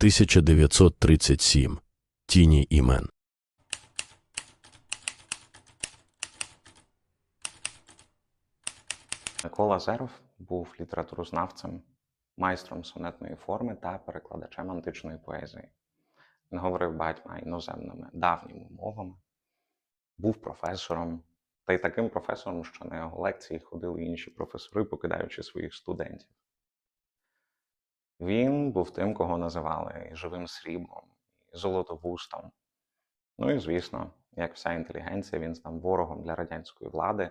1937. Тіні імен. Микола Зеров був літературознавцем, майстром сонетної форми та перекладачем античної поезії. Він говорив багатьма іноземними давніми мовами, був професором, та й таким професором, що на його лекції ходили інші професори, покидаючи своїх студентів. Він був тим, кого називали і живим сріблом, і золотовустом. Ну і, звісно, як вся інтелігенція, він став ворогом для радянської влади,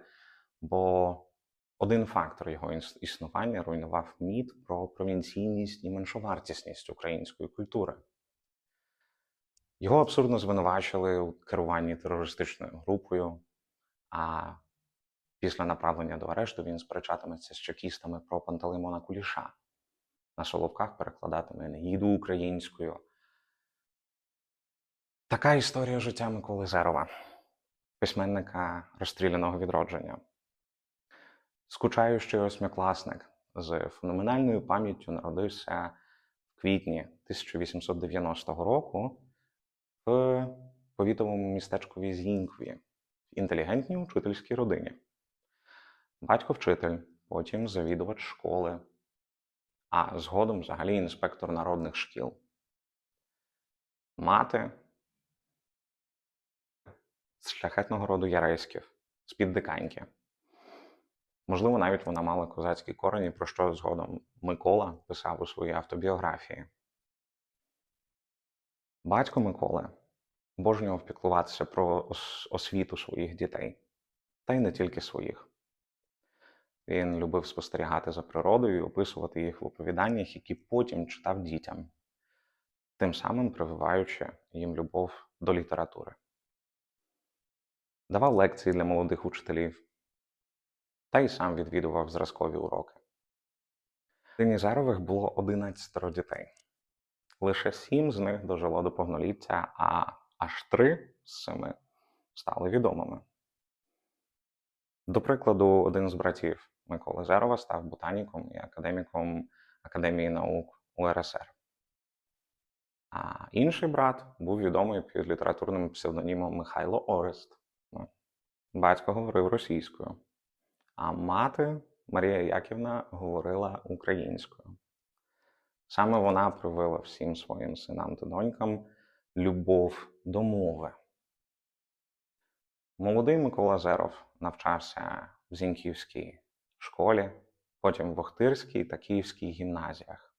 бо один фактор його існування руйнував міт про провінційність і меншовартісність української культури. Його абсурдно звинувачили у керуванні терористичною групою, а після направлення до арешту він сперечатиметься з чекістами про Пантелеймона Куліша. На Соловках перекладатиме Енеїду українською. Така історія життя Миколи Зерова, письменника розстріляного відродження. Скучаючий восьмикласник з феноменальною пам'яттю народився в квітні 1890 року в повітовому містечкові Зінькові, в інтелігентній учительській родині. Батько вчитель, потім завідувач школи, а згодом взагалі інспектор народних шкіл. Мати з шляхетного роду Яреськів, з-під диканьки. Можливо, навіть вона мала козацькі корені, про що згодом Микола писав у своїй автобіографії. Батько Миколи обожнював піклуватися про освіту своїх дітей, та й не тільки своїх. Він любив спостерігати за природою і описувати їх в оповіданнях, які потім читав дітям, тим самим прививаючи їм любов до літератури. Давав лекції для молодих учителів, та й сам відвідував зразкові уроки. Родині було 11 дітей. Лише сім з них дожило до повноліття, а аж три з семи стали відомими. До прикладу, один з братів Миколи Зерова став ботаніком і академіком Академії наук УРСР. А інший брат був відомий під літературним псевдонімом Михайло Орест. Ну, Батько говорив російською, а мати Марія Яківна говорила українською. Саме вона привила всім своїм синам та донькам любов до мови. Молодий Микола Зеров навчався в Зіньківській школі, потім в Охтирській та Київській гімназіях.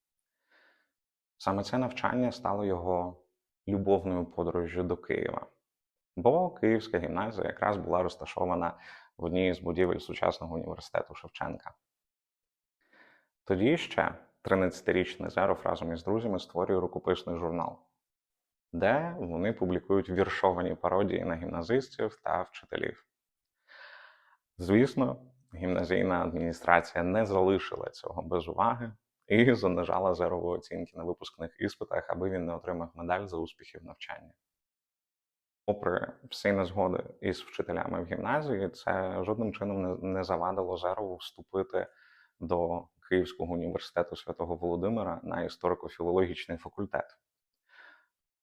Саме це навчання стало його любовною подорожжю до Києва, бо Київська гімназія якраз була розташована в одній з будівель сучасного університету Шевченка. Тоді ще 13-річний Зеров разом із друзями створює рукописний журнал, де вони публікують віршовані пародії на гімназистів та вчителів. Звісно, гімназійна адміністрація не залишила цього без уваги і занижала Зерову оцінки на випускних іспитах, аби він не отримав медаль за успіхи в навчанні. Попри всі незгоди із вчителями в гімназії, це жодним чином не завадило Зерову вступити до Київського університету святого Володимира на історико-філологічний факультет.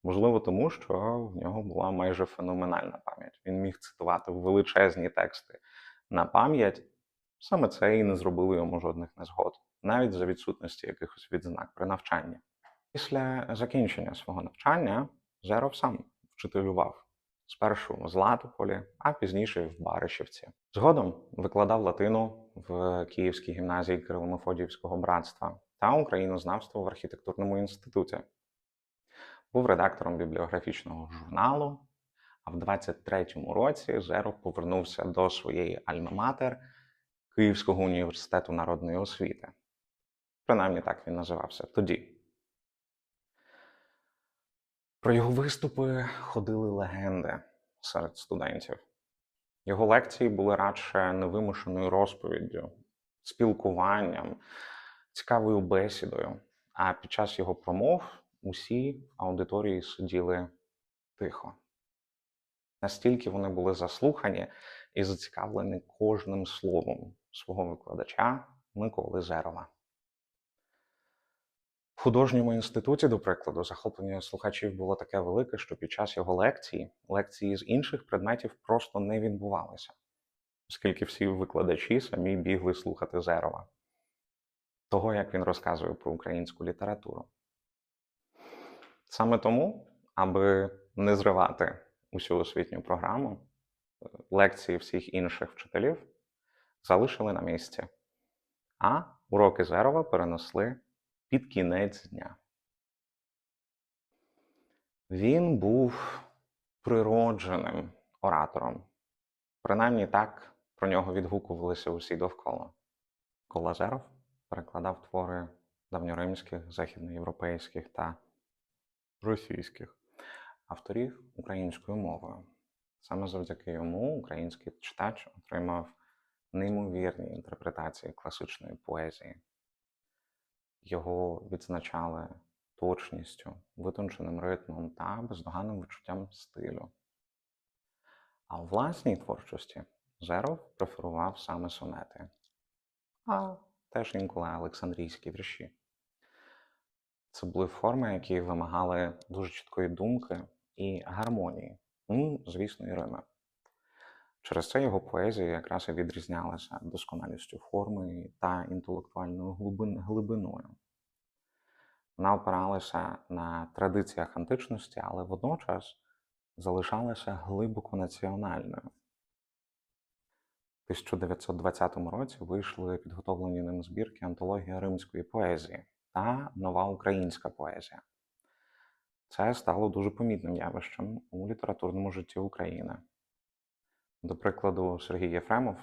Можливо, тому що в нього була майже феноменальна пам'ять. Він міг цитувати величезні тексти на пам'ять. Саме це і не зробило йому жодних незгод, навіть за відсутності якихось відзнак при навчанні. Після закінчення свого навчання Зеров сам вчителював спершу з Латополі, а пізніше в Баришівці. Згодом викладав латину в Київській гімназії Кирило-Мефодіївського братства та українознавство в архітектурному інституті. Був редактором бібліографічного журналу, а в 23-му році Зеров повернувся до своєї альма-матер Київського університету народної освіти. Принаймні так він називався тоді. Про його виступи ходили легенди серед студентів. Його лекції були радше невимушеною розповіддю, спілкуванням, цікавою бесідою. А під час його промов усі аудиторії сиділи тихо. Настільки вони були заслухані і зацікавлені кожним словом свого викладача Миколи Зерова. В художньому інституті, до прикладу, захоплення слухачів було таке велике, що під час його лекції лекції з інших предметів просто не відбувалися, оскільки всі викладачі самі бігли слухати Зерова, того, як він розказує про українську літературу. Саме тому, аби не зривати усю освітню програму, е, лекції всіх інших вчителів залишили на місці, а уроки Зерова перенесли під кінець дня. Він був природженим оратором. Принаймні так про нього відгукувалися усі довкола. Колазеров перекладав твори давньоримських, західноєвропейських та російських авторів українською мовою. Саме завдяки йому український читач отримав неймовірні інтерпретації класичної поезії. Його відзначали точністю, витонченим ритмом та бездоганним відчуттям стилю. А у власній творчості Зеров преферував саме сонети, а теж інколи Олександрійські вірші. Це були форми, які вимагали дуже чіткої думки і гармонії, ну, звісно, і Рими. Через це його поезія якраз і відрізнялася досконалістю форми та інтелектуальною глибиною. Вона опиралася на традиціях античності, але водночас залишалася глибоко національною. У 1920 році вийшли підготовлені ним збірки антологія римської поезії та нова українська поезія. Це стало дуже помітним явищем у літературному житті України. До прикладу, Сергій Єфремов,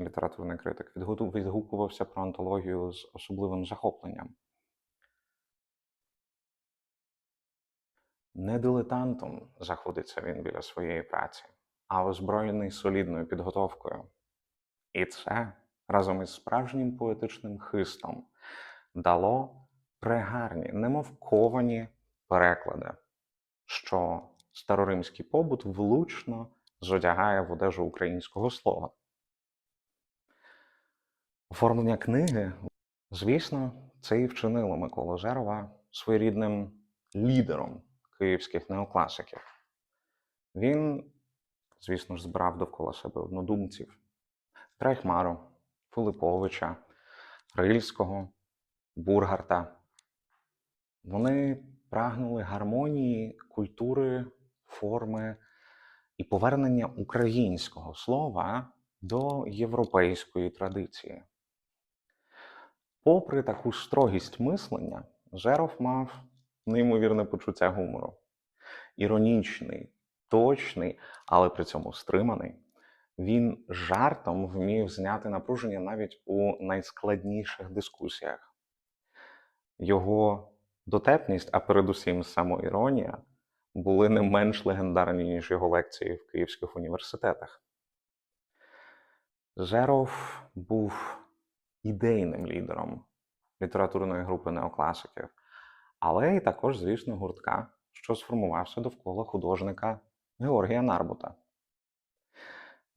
літературний критик, відгукувався про антологію з особливим захопленням. Не дилетантом заходиться він біля своєї праці, а озброєний солідною підготовкою. І це разом із справжнім поетичним хистом дало прегарні, немов ковані переклади, що староримський побут влучно зодягає в одежу українського слова. Оформлення книги, звісно, це і вчинило Миколу Зерова своєрідним лідером київських неокласиків. Він, звісно ж, збирав довкола себе однодумців Трайхмару, Филиповича, Рильського, Бургарта. Вони прагнули гармонії культури, форми і повернення українського слова до європейської традиції. Попри таку строгість мислення, Жеров мав неймовірне почуття гумору. Іронічний, точний, але при цьому стриманий. Він жартом вмів зняти напруження навіть у найскладніших дискусіях. Його дотепність, а передусім самоіронія, були не менш легендарні, ніж його лекції в київських університетах. Жеров був ідейним лідером літературної групи неокласиків, але і також, звісно, гуртка, що сформувався довкола художника Георгія Нарбута.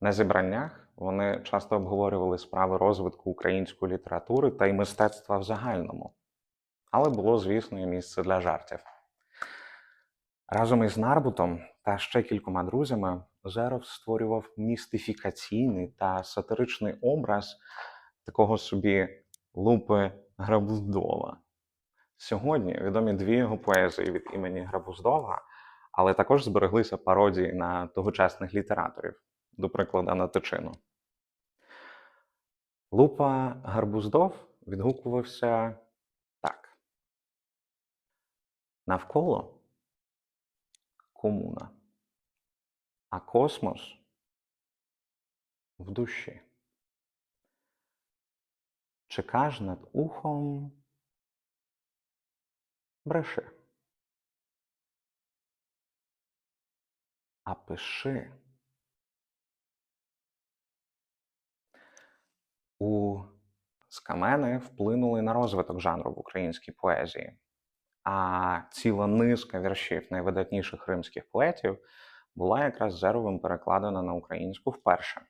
На зібраннях вони часто обговорювали справи розвитку української літератури та й мистецтва в загальному. Але було, звісно, і місце для жартів. Разом із Нарбутом та ще кількома друзями Жеров створював містифікаційний та сатиричний образ такого собі Лупи Грабуздова. Сьогодні відомі дві його поезії від імені Грабуздова, але також збереглися пародії на тогочасних літераторів, до прикладу, на Тичину. Лупа Гарбуздов відгукувався так: навколо комуна, а космос в душі. Чекаш над ухом бреши. А пиши. У скамени вплинули на розвиток жанру в українській поезії, а ціла низка віршів найвидатніших римських поетів була якраз Зеровим перекладена на українську вперше.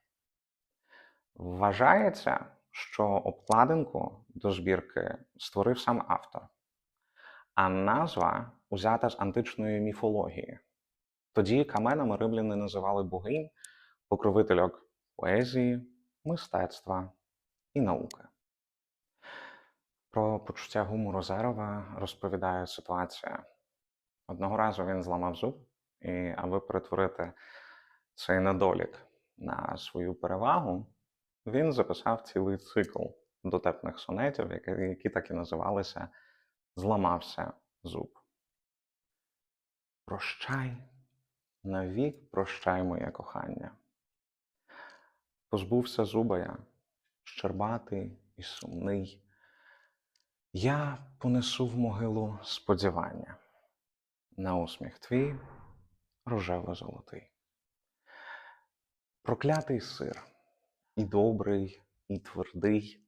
Вважається, що обкладинку до збірки створив сам автор. а назва узята з античної міфології. Тоді каменами римляни називали богинь, покровительок поезії, мистецтва і науки. Про почуття гумору Зерова розповідає ситуація. Одного разу він зламав зуб, і аби перетворити цей недолік на свою перевагу, він записав цілий цикл дотепних сонетів, які, так і називалися Зламався зуб. Прощай, навік прощай, моє кохання. Позбувся зуба я, щербатий і сумний. Я понесу в могилу сподівання на усміх твій рожево-золотий. Проклятий сир, і добрий, і твердий,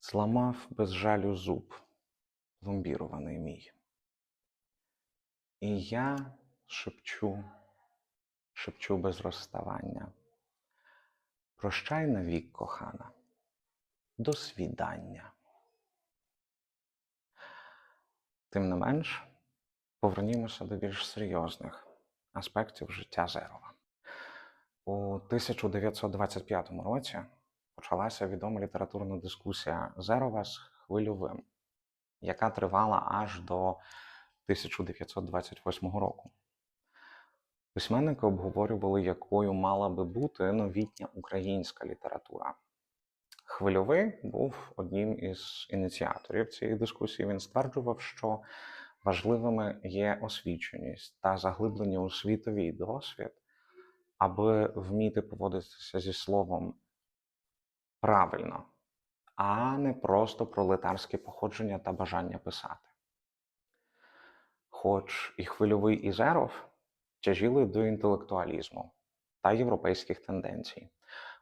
зламав без жалю зуб, пломбірований мій. І я шепчу, шепчу без розставання. Прощай навік, кохана, до свідання. Тим не менш, повернімося до більш серйозних аспектів життя Зерова. У 1925 році почалася відома літературна дискусія Зерова з хвильовим, яка тривала аж до 1928 року. Письменники обговорювали, якою мала би бути новітня українська література. Хвильовий був одним із ініціаторів цієї дискусії. Він стверджував, що важливими є освіченість та заглиблення у світовий досвід, аби вміти поводитися зі словом правильно, а не просто пролетарське походження та бажання писати. Хоч і хвильовий і Зеров тяжіли до інтелектуалізму та європейських тенденцій.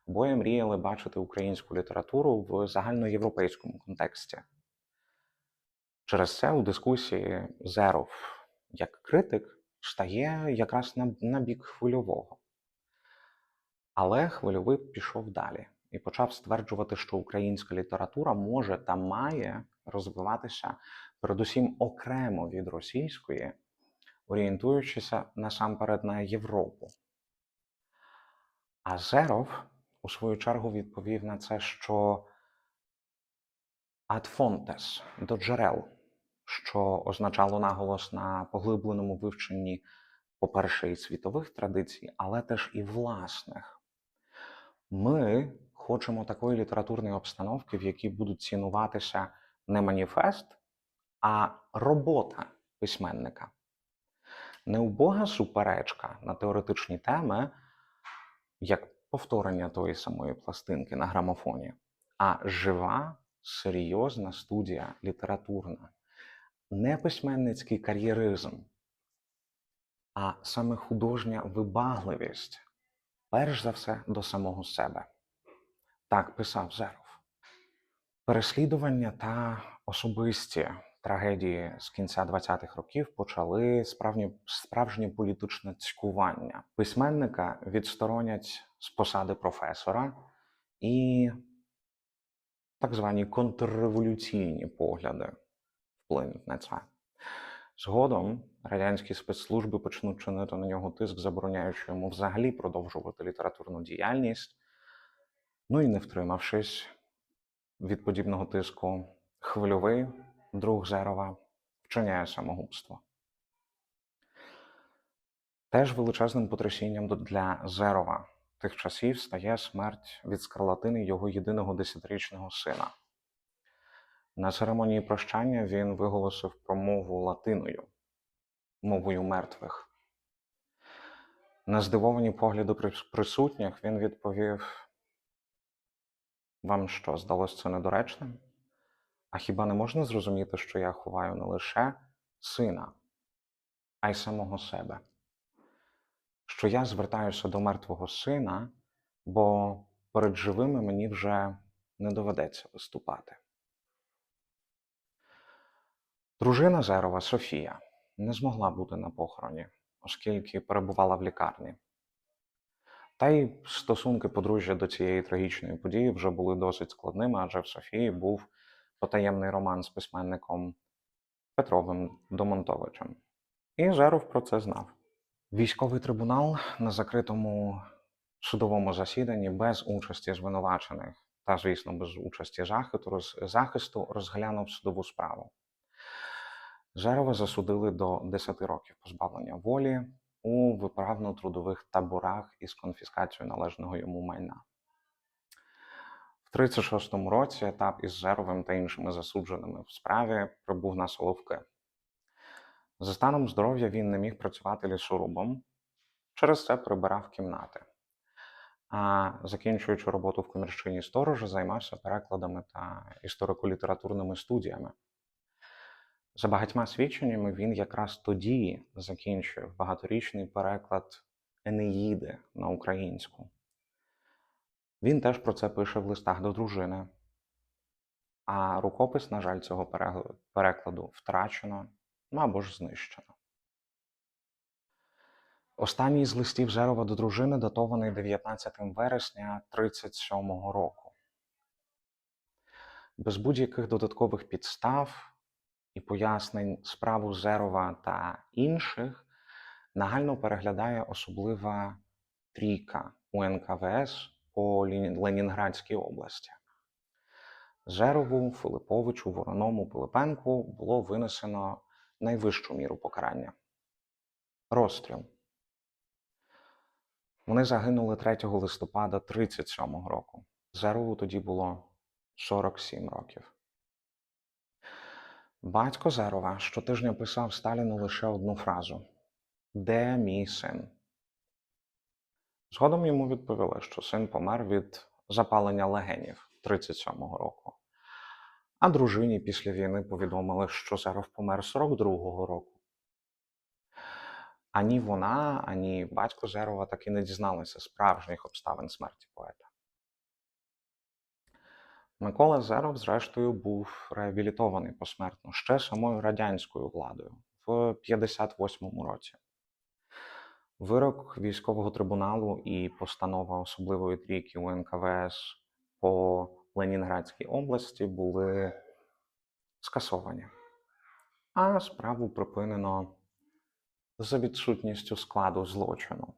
Обоє мріяли бачити українську літературу в загальноєвропейському контексті. Через це у дискусії Зеров як критик стає якраз на, на бік хвильового. Але хвильовий пішов далі і почав стверджувати, що українська література може та має розвиватися передусім окремо від російської, орієнтуючися насамперед на Європу. А Зеров, у свою чергу, відповів на це, що ad fontes – до джерел, що означало наголос на поглибленому вивченні, по-перше, і світових традицій, але теж і власних. Ми хочемо такої літературної обстановки, в якій будуть цінуватися не маніфест, а робота письменника. Не убога суперечка на теоретичні теми, як повторення тої самої пластинки на грамофоні, а жива, серйозна студія літературна, не письменницький кар'єризм, а саме художня вибагливість, перш за все до самого себе. Так писав Зеров. Переслідування та особисті трагедії з кінця 20-х років почали справжнє, справжнє політичне цькування. Письменника відсторонять з посади професора і так звані контрреволюційні погляди вплинуть на це. Згодом радянські спецслужби почнуть чинити на нього тиск, забороняючи йому взагалі продовжувати літературну діяльність. Ну і не втримавшись від подібного тиску, хвильовий друг Зерова вчиняє самогубство. Теж величезним потрясінням для Зерова тих часів стає смерть від скарлатини його єдиного десятирічного сина. На церемонії прощання він виголосив промову латиною, мовою мертвих. На здивовані погляди присутніх він відповів: Вам що, здалося це недоречним? А хіба не можна зрозуміти, що я ховаю не лише сина, а й самого себе? Що я звертаюся до мертвого сина, бо перед живими мені вже не доведеться виступати. Дружина Зерова Софія не змогла бути на похороні, оскільки перебувала в лікарні. Та й стосунки подружжя до цієї трагічної події вже були досить складними, адже в Софії був потаємний роман з письменником Петровим Домонтовичем. І Жеров про це знав. Військовий трибунал на закритому судовому засіданні без участі звинувачених та, звісно, без участі захисту, розглянув судову справу. Жерова засудили до 10 років позбавлення волі у виправно-трудових таборах із конфіскацією належного йому майна. В 36-му році етап із Жеровим та іншими засудженими в справі прибув на Соловки. За станом здоров'я він не міг працювати лісорубом, через це прибирав кімнати. А закінчуючи роботу в комірчині сторожа, займався перекладами та історико-літературними студіями. За багатьма свідченнями, він якраз тоді закінчив багаторічний переклад Енеїди на українську. Він теж про це пише в листах до дружини. А рукопис, на жаль, цього перекладу втрачено або ж знищено. Останній з листів Жерова до дружини датований 19 вересня 37-го року. Без будь-яких додаткових підстав і пояснень справу Зерова та інших нагально переглядає особлива трійка УНКВС по Ленінградській області. Зерову, Филиповичу, Вороному, Пилипенку було винесено найвищу міру покарання розстріл. Вони загинули 3 листопада 37-го року. Зерову тоді було 47 років. Батько Зерова щотижня писав Сталіну лише одну фразу: Де мій син? Згодом йому відповіли, що син помер від запалення легенів 37-го року. А дружині після війни повідомили, що Зеров помер 42-го року. Ані вона, ані батько Зерова так і не дізналися справжніх обставин смерті поета. Микола Зеров, зрештою, був реабілітований посмертно ще самою радянською владою в 58-му році. Вирок військового трибуналу і постанова особливої трійки УНКВС по Ленінградській області були скасовані, а справу припинено за відсутністю складу злочину.